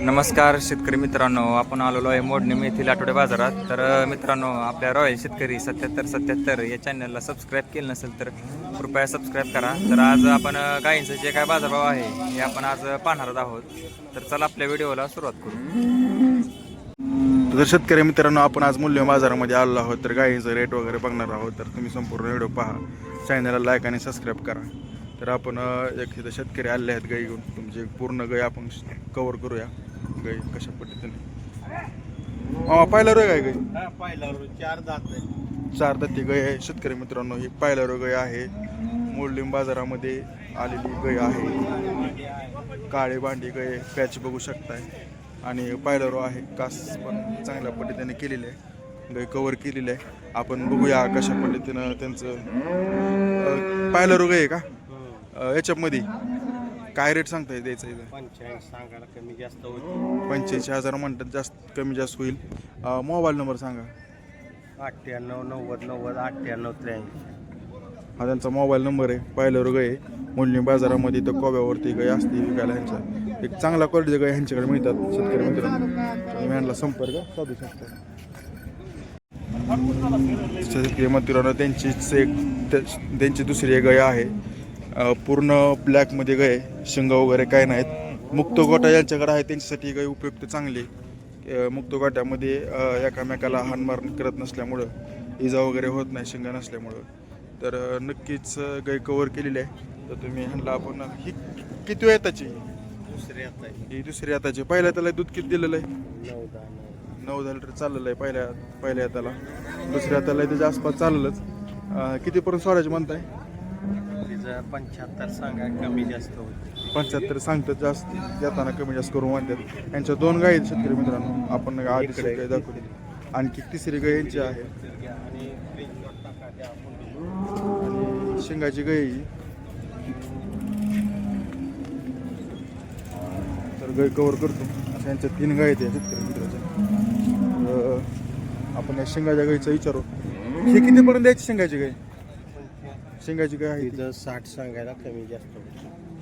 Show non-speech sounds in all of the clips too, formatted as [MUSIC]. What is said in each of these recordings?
नमस्कार शेतकरी मित्रांनो आपण आलेलो आहे मोडणी येथील आठवडे बाजारात. तर मित्रांनो आपल्या रॉयल शेतकरी सत्याहत्तर सत्याहत्तर या चॅनलला सबस्क्राईब केलं नसेल तर कृपया सबस्क्राईब करा. तर आज आपण गायींचं जे काय बाजारभाव आहे हे आपण आज पाहणार आहोत. तर चला आपल्या व्हिडिओला सुरुवात करू. तर शेतकरी मित्रांनो आपण आज मूल्य बाजारामध्ये आलेलो आहोत. तर गायींचं रेट वगैरे बघणार आहोत. तर तुम्ही संपूर्ण व्हिडिओ पहा. चॅनलला लाईक आणि सबस्क्राईब करा. तर आपण एक इथं शेतकरी आले आहेत गाई घेऊन. तुमची पूर्ण गाय आपण कवर करूया. गाई कशा पद्धतीने? मामा पाहिलं रे गाय? गाई पाहिला चार दात आहे चार दत्ती गाय. आहे शेतकरी मित्रांनो ही पायलर गाय आहे. मोडलिंब बाजारामध्ये आलेली गाय आहे. काळे भांडी गाय पॅच बघू शकताय. आणि पायलरो आहे. कास पण चांगल्या पद्धतीने केलेले आहे. गाय कवर केलेली आहे. आपण बघूया कशा पद्धतीनं त्यांचं पायलरो गाय आहे का? याच्यामध्ये काय रेट सांगताय द्यायचं इथं? पंच्याऐंशी सांगायला कमी जास्त पंच्याऐंशी हजार म्हणतात जास्त कमी जास्त होईल. अं, मोबाईल नंबर सांगा. अठ्ठ्याण्णव नव्वद नव्वद अठ्ठ्याण्णव त्र्याऐंशी. हा त्यांचा मोबाईल नंबर आहे पाहिलं गाय मोडणी बाजारामध्ये तर कोब्यावरती गाय असते विकायला ह्यांच्या. एक चांगला क्वालिटीच्या गाय ह्यांच्याकडे मिळतात शेतकरी मित्रांनो. तुम्ही ह्यांना संपर्क साधू शकता. शेतकरी मित्रांनो त्यांचीच एक त्या- त्यांची दुसरी एक गाय आहे. अं, पूर्ण ब्लॅकमध्ये गाय शिंग वगैरे काय नाहीत. मुक्त गोटा यांच्याकडे आहे त्यांच्यासाठी ही गाय उपयुक्त चांगली. मुक्त गोट्यामध्ये एकामेकाला हानमार करत नसल्यामुळं इजा वगैरे होत नाही शिंगा नसल्यामुळं. तर नक्कीच गाय कवर केलेली आहे. तर तुम्ही ह्यांना आपण ही किती वेळ त्याची दुसरी आता ही दुसरी आताची. पहिल्या त्याला दूध किती दिलेलं आहे? नऊ दहा लिटर चाललेलं आहे पहिल्या पहिल्या हाताला दुसऱ्या हाताला त्याच्या आसपास चाललंच. कितीपर्यंत सोडायचे म्हणताय? पंच्याहत्तर सांगा कमी जास्त होती पंच्याहत्तर सांगतात जास्त घेताना कमी जास्त करून म्हणतात यांच्या दोन गाई आहेत शेतकरी मित्रांनो. आपण आधी. गाय दाखवली. आणखी तिसरी गाय यांची आहे. आणि शेंगाची गाय. तर गाय कवर करतो. अशा यांच्या तीन गाय आहेत शेतकरी मित्राच्या. तर आपण या शेंगाच्या गाईचा विचारू हे कितीपर्यंत द्यायची शेंगाची गाय? शेंगाची गाय आहे साठ सांगायला कमी जास्त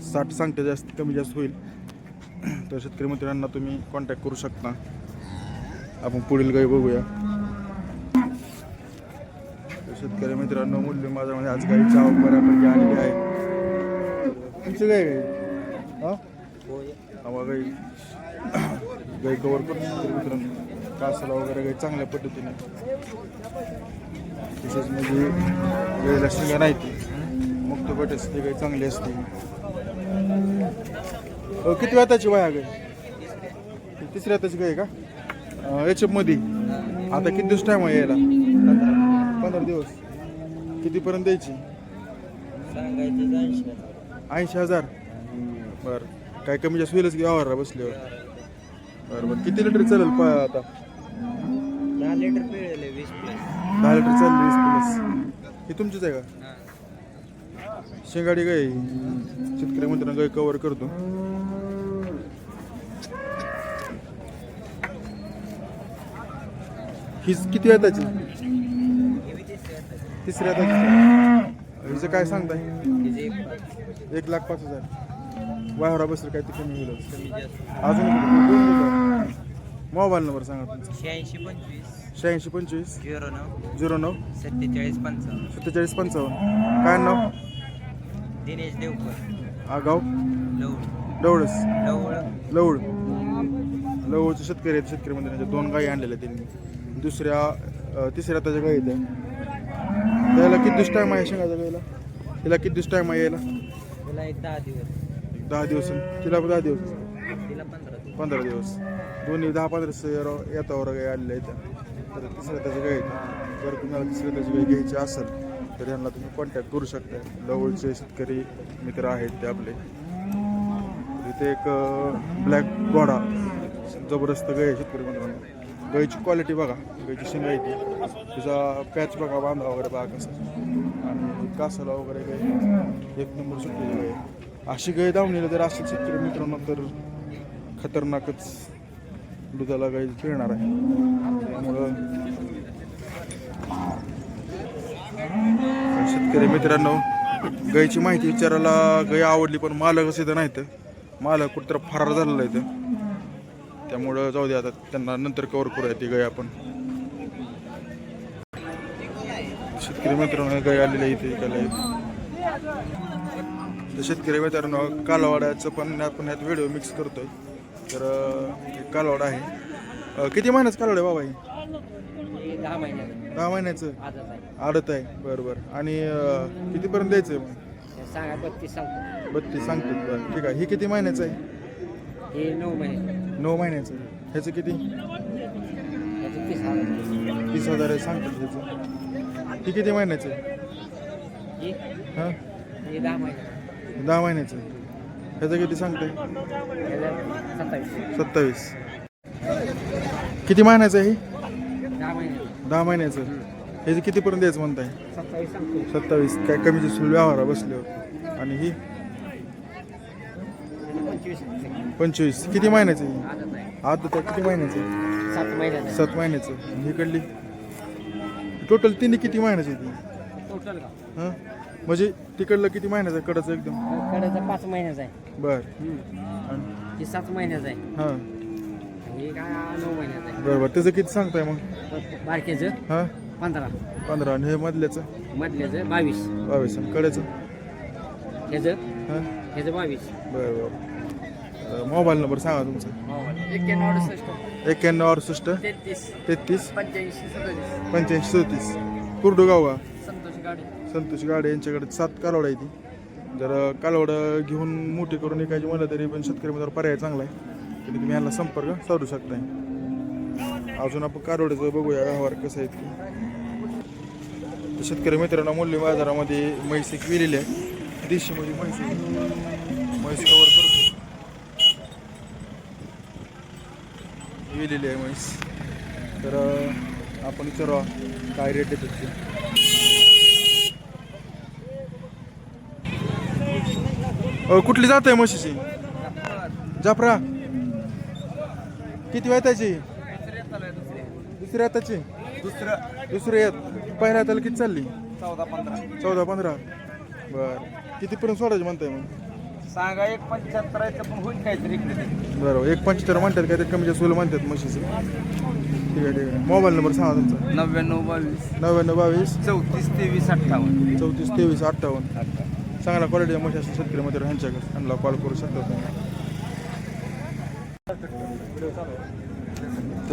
साठ सांगते जास्त कमी जास्त होईल. [CLEARS THROAT] तर शेतकरी मित्रांना तुम्ही कॉन्टॅक्ट करू शकता. आपण पुढील काही बघूया. तर शेतकरी मित्रांनो मूल्य माझ्यामध्ये आज काही चाव बऱ्यापैकी आणली आहे. तुमची गाय गाई हा? गाई. [CLEARS THROAT] गाई कवर करतो शेतकरी मित्रांनो. कासाला वगैरे काही चांगल्या पद्धतीने. तसेच म्हणजे गाईला शिंगा नाही ती मुक्त गट असते गाई चांगली असते. अ, किती वेताची वया गाय तिसऱ्या हाताची गाय का? अ, याच्यामध्ये आता किती दिवस टाइम आहे यायला पंधरा दिवस. कितीपर्यंत द्यायची? ऐंशी हजार. बरं. काय कमी जास्त होईलच की व्यवहारला बसल्यावर. बरं बरं. किती लिटर चालेल प आता? दहा लिटर पिळले वीस प्लस दहा लिटर चालेल वीस प्लस ही तुमचीच आहे का? शेंगाडी गाय शेतकरी मित्रांनो गाय कवर करतो. हीच किती आहे त्याची तिसऱ्या त्याची हिचं काय सांगताय? एक लाख पाच हजार. वायवरा बसलं काय ते कमी होईल. अजून मोबाईल नंबर सांगा तुमचा. शहाऐंशी पंचवीस. शहाऐंशी पंचवीस. झिरो नऊ. झिरो नऊ. सत्तेचाळीस पंचावन्न. सत्तेचाळीस पंचावन्न. काय नाव? दिनेश देवकर. आगाव लवळ. डवळस लवळ. लवळ. लवळचे शेतकरी आहेत शेतकरी मंदिराच्या दोन गायी आणलेल्या त्यांनी. दुसऱ्या तिसऱ्या त्याच्या गायी त्या त्याला किती दिवस टाईम आहे शेंगाच्या गाईला तिला किती दिवस टाईम आहे यायला? तुला एक दहा दिवस. दहा दिवस. तिला दहा दिवस. तिला पंधरा दिवस. पंधरा दिवस. दोन्ही दहा पंधरा येतावर गाई आलेल्या आहेत. तर तिसऱ्या त्याच्या आहेत. जर तुम्हाला तिसऱ्या त्याची गाई घ्यायची असेल तर यांना तुम्ही कॉन्टॅक्ट करू शकता. जवळचे शेतकरी मित्र आहेत ते आपले. इथे एक ब्लॅक घोडा जबरदस्त गय आहे शेतकरी मित्रांनो. गाईची क्वालिटी बघा. गाईची शेंगा आहे ती. तिचा पॅच बघा बांधा वगैरे बघा कसं. आणि कासाला वगैरे गय. एक नंबर सुटलेली गय आहे. अशी गाय दावणीला जर असेल शेतकरी मित्रांनो तर खतरनाकच दुधाला गाई खेळणार आहे. त्यामुळं शेतकरी मित्रांनो गायची माहिती विचारायला गाय आवडली पण मालक इथं नाही तर मालक कुठं फरार झालेला आहे इथं. त्यामुळं जाऊ दे आता त्यांना नंतर कवर करूया ती गाय आपण. शेतकरी मित्रांनो गाय आलेली इथे इकायला तर शेतकरी मित्रांनो कालवाड्याचं पण आपण यात व्हिडिओ मिक्स करतोय. तर कालवाडा एक आहे. किती महिन्याचं कालवाड आहे बाबा हे? दहा महिन्यात दहा महिन्याचं? आजच आहे. आडत आहे. बरं बरं. आणि अं, कितीपर्यंत द्यायचं आहे मग? सांगा बत्तीस सांगतो. बत्तीस सांगतो. बरं ठीक आहे. हे किती महिन्याचं आहे? हे नऊ महिने. नऊ महिन्याचं ह्याचं किती? तीस हजार. तीस हजार आहे सांगतात ह्याचं हे किती महिन्याचं आहे? हे? हां? हे दहा महिने. दहा महिन्याचं ह्याचं किती सांगते त्याचं सत्तावीस. सत्तावीस. किती महिन्याचं आहे हे? दहा महिन्याचं. ह्याचं कितीपर्यंत द्यायचं म्हणताय? सत्तावीस. काय कमीचे सुल व्यवहार बसल्यावर आणि ही? पंचवीस. किती महिन्याचं आता त्या किती महिन्याचं सात महिन्याचं. आणि ही कडली टोटल तिन्ही किती महिन्याची ती टोटल हां? म्हणजे तिकडलं किती महिन्याचं आहे? कडचं एकदम? कडेचा पाच महिन्याचा आहे. बर. सात महिन्याचा आहे. हां. हे काय नऊ महिन्याचा आहे बरं बरं. त्याचं किती सांगताय मग? बारक्याचं हां? पंधरा. पंधरा. आणि हे मधल्याचं? मधल्याचं बावीस. बावीस. आणि ह्याचं? हां? ह्याचं बावीस. बरं बरं. मोबाईल नंबर सांगा तुमचा. एक्क्याण्णव अडुसष्ट. एक्क्याण्णव अडुसष्ट? तेहतीस. तेहतीस? पंच्याऐंशी सदतीस. पंच्याऐंशी चौतीस कुर्डुगाव का? संतोष गाडी. संतोष गाडे यांच्याकडे सात कालवड आहे ती. जर कालवड घेऊन मोठी करून विकायची म्हणलं तरी पण शेतकरी पर्याय चांगला आहे. तरी तुम्ही यांना संपर्क साधू शकताय. अजून आपण कारोड्याचं बघूया व्यवहार कसं आहे ते. शेतकरी मित्रांनो मूल्य बाजारामध्ये म्हैस एक विलेली आहे. देशीमध्ये म्हैस म्हैसिक. म्हैस कवर करतो. विलेली आहे म्हैस. तर आपण विचारू काय रेट येतात ते? कुठली जात आहे म्हशीची? जाफरा. किती वेताची दुसऱ्या हाताची दुसरं दुसऱ्या येत पहिल्या हाताला किती चालली? चौदा पंधरा. चौदा पंधरा. बर. कितीपर्यंत सोडायची म्हणताय मग? सांगा एक पंच्याहत्तराचं पण होईल काहीतरी इकडे बरोबर एक पंच्याहत्तर म्हणतात काय ते कमी जास्त म्हणतात म्हशीचं. ठीक आहे ठीक आहे. मोबाईल नंबर सांगा तुमचा. नव्याण्णव बावीस. नव्याण्णव बावीस. चौतीस तेवीस अठ्ठावन्न. चौतीस तेवीस अठ्ठावन्न. चांगला क्वालिटी म्हशी असतील शेतकरी मध्ये ह्यांच्याकडे. त्यांना कॉल करू शकता तुम्ही. तर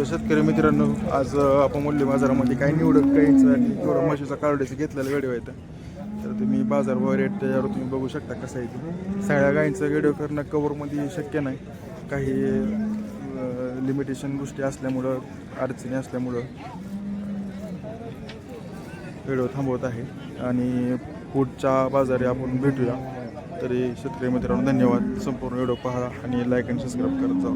शेतकरी मित्रांनो आज अपमूल्य बाजारामध्ये काही निवडत काहीच आणि थोडं म्हशीचा कार्डाचं घेतलेलं व्हिडिओ आहे तर तुम्ही बाजार भाव रेट त्याच्यावर तुम्ही बघू शकता कसं आहे ते. सगळ्या गायींचं व्हिडिओ करणं कवरमध्ये शक्य नाही. काही लिमिटेशन गोष्टी असल्यामुळं अडचणी असल्यामुळं व्हिडिओ थांबवत आहे. आणि पुढच्या बाजारी आपण भेटूया. तरी शेतकरी मित्रांनो धन्यवाद. संपूर्ण व्हिडिओ पहा आणि लाईक आणि सबस्क्राईब करत जाऊ